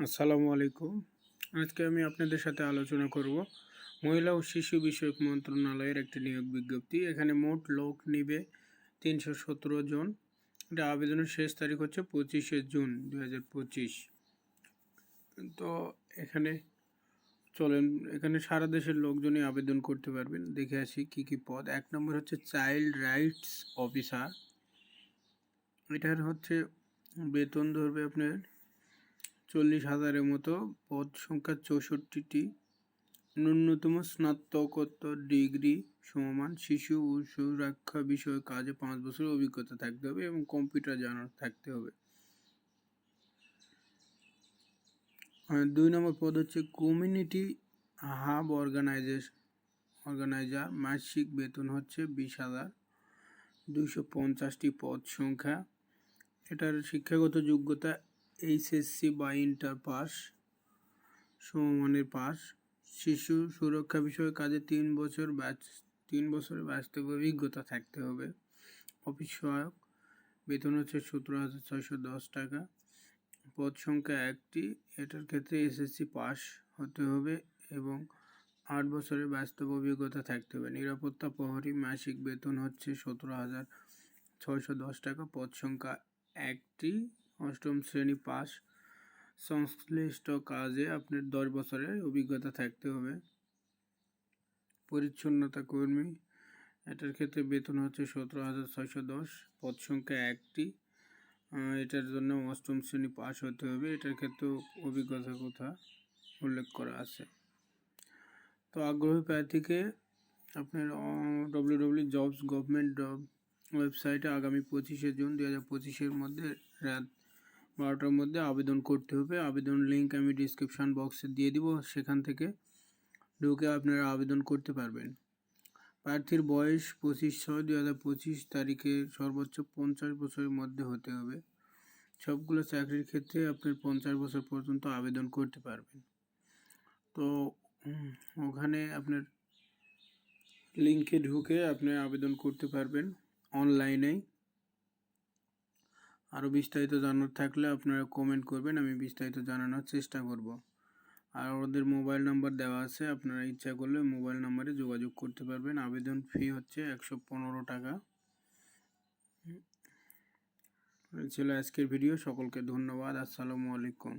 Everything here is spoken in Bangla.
আসসালামু আলাইকুম। আজকে আমি আপনাদের সাথে আলোচনা করব মহিলা ও শিশু বিষয়ক মন্ত্রণালয়ের একটি নিয়োগ বিজ্ঞপ্তি। এখানে মোট লোক নিবে তিনশো সতেরো জন। এটা আবেদনের শেষ তারিখ হচ্ছে পঁচিশে জুন দু হাজার পঁচিশ। তো এখানে চলেন, এখানে সারা দেশের লোকজনই আবেদন করতে পারবেন। দেখে আসি কি কি পদ। এক নম্বর হচ্ছে চাইল্ড রাইটস অফিসার। এটার হচ্ছে বেতন ধরবে আপনার চল্লিশ হাজারের মতো পদ সংখ্যা চৌষট্টিটি, ন্যূনতম স্নাতকোত্তর ডিগ্রি সমমান শিশু ও সুরক্ষা বিষয়ে কাজে পাঁচ বছর অভিজ্ঞতা থাকতে হবে এবং কম্পিউটার জানা থাকতে হবে। দুই নম্বর পদ হচ্ছে কমিউনিটি হাব অর্গানাইজেশন অর্গানাইজার, মাসিক বেতন হচ্ছে বিশ হাজার দুশো পঞ্চাশটি পদ সংখ্যা। এটার শিক্ষাগত যোগ্যতা এইচএসসি বা ইন্টার পাস সমমানের পাস শিশু সুরক্ষা বিষয়ে কাজে তিন বছর ব্যাচ তিন বছরের বাস্তব অভিজ্ঞতা থাকতে হবে। অফিস সহায়ক, বেতন হচ্ছে সতেরো হাজার ছয়শো দশ টাকা। পদ সংখ্যা একটি, এটার ক্ষেত্রে এসএসসি পাস হতে হবে এবং আট বছরের বাস্তব অভিজ্ঞতা থাকতে হবে। নিরাপত্তা প্রহরী মাসিক বেতন হচ্ছে সতেরো হাজার ছয়শো দশ টাকা। পদ সংখ্যা একটি অষ্টম শ্রেণি পাস। সংশ্লিষ্ট কাজে আপনার দশ বছরের অভিজ্ঞতা থাকতে হবে। পরিচ্ছন্নতা কর্মী, এটার ক্ষেত্রে বেতন হচ্ছে সতেরো হাজার ছয়শো দশ, পদ সংখ্যা একটি। এটার জন্য অষ্টম শ্রেণি পাস হতে হবে, এটার ক্ষেত্রে অভিজ্ঞতা কথা উল্লেখ করা আছে। তো আগ্রহী প্রার্থীকে আপনার ডব্লিউ ডব্লিউ জবস গভর্নমেন্ট ওয়েবসাইটে আগামী পঁচিশে জুন দু হাজার পঁচিশের মধ্যে রাত বারোটার মধ্যে আবেদন করতে হবে। আবেদন লিঙ্ক আমি ডিসক্রিপশান বক্সে দিয়ে দিব, সেখান থেকে ঢুকে আপনারা আবেদন করতে পারবেন। প্রার্থীর বয়স পঁচিশ ছয় দু হাজার পঁচিশ তারিখে সর্বোচ্চ পঞ্চাশ বছরের মধ্যে হতে হবে। সবগুলো চাকরির ক্ষেত্রে আপনার পঞ্চাশ বছর পর্যন্ত আবেদন করতে পারবেন। তো ওখানে আপনার লিঙ্কে ঢুকে আপনি আবেদন করতে পারবেন। অনলাইনেই আরও বিস্তারিত জানার থাকলে আপনারা কমেন্ট করবেন, আমি বিস্তারিত জানানোর চেষ্টা করব। আর ওদের মোবাইল নাম্বার দেওয়া আছে, আপনারা ইচ্ছা করলে মোবাইল নাম্বারে যোগাযোগ করতে পারবেন। আবেদন ফি হচ্ছে একশো পনেরো টাকা। ছিল আজকের ভিডিও সকলকে ধন্যবাদ, আসসালামু আলাইকুম।